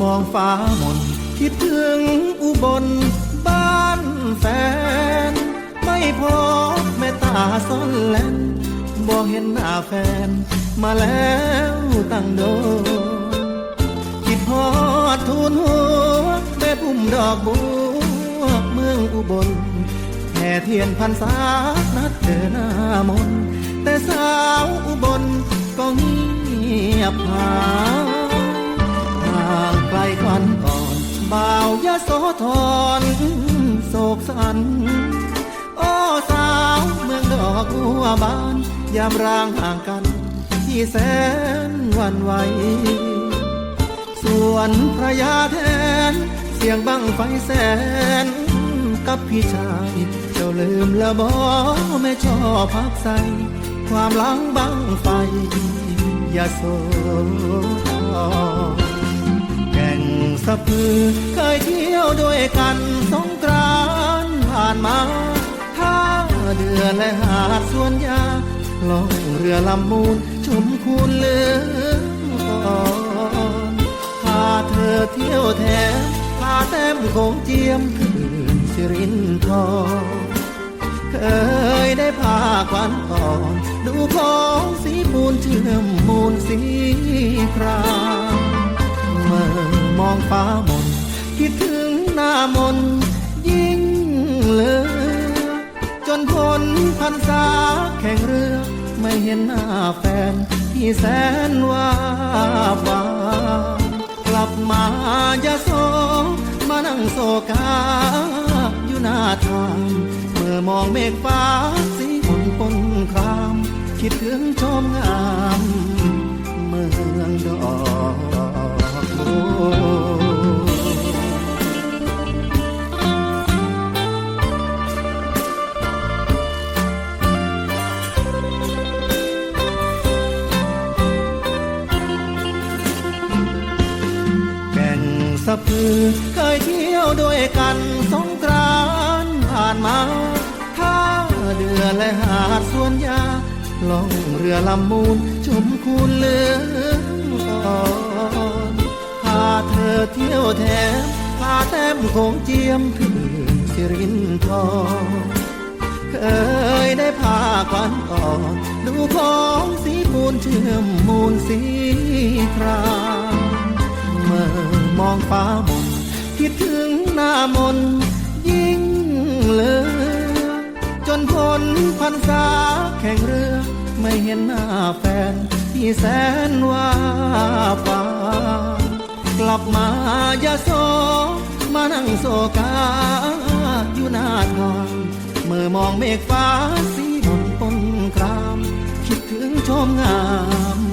มองฟ้ามนคิดถึงอุบลบ้านแฟน ไม่พบแม่ตาซ่อนแลนบ่เห็นหน้าแฟน มาแล้วตั้งโดคิดฮอดทูนหัวแม่พุ่มดอกบัวเมืองอุบลแห่เทียนพันษานัดเจอหน้ามนแต่สาวอุบลก็เงียบหาย ลควันก่อนบ่าวยะโสธรโศกสัน โอ้สาวเมืองดอกบัวบาน ยามร่างห่างกัน ที่แสนวันไหว ส่วนพระยาแทน เสียงบังไฟแสน กับพี่ชาย เจ้าลืมละบอไม่ชอบพักใส ความหลังบังไฟยาโศธร สะพือเคยเที่ยวด้วยกันสงกรานผ่านมาท่าเดือและหาดสวนยาล่องเรือลำมูลชมคูนเลืองอนพาเธอเที่ยวแถมพาแต้มคงเจียมคืนสิรินทรเคยได้พาควันอ่อนดูของสีปูนเชื่อมมูลสีครามเมื่อ มองฟ้ามนคิดถึงหน้ามนยิ่งเลือจนพ้นพันษาแข่งเรือ ไม่เห็นหน้าแฟนที่แสนว่าบากลับมาอย่าโศมานั่งโศกาอยู่หน้าทางเมื่อมองเมฆฟ้าสี สะพือเคยเที่ยวด้วยกันสงกรานผ่านมาท่าเดือและหาดสวนยาล่องเรือลำมูลชมคูนเลืองอ่อนพาเธอเที่ยวแถมพาแต้มคงเจียมคืนสิรินทรเคยได้พาควันอ่อนดูของสีปูนเชื่อมมูลสีคราม องฟ้ามนคิดถึงหน้ามนยิ่งเลือจนพ้นพันษาแข่งเรือ ไม่เห็นหน้าแฟนที่แสนว่าป่ากลับมาอย่โซมานั่งโซกาอยู่หน้าทางเมื่อมองเมฆฟ้าสีมนนปนคราม คิดถึงชมงาม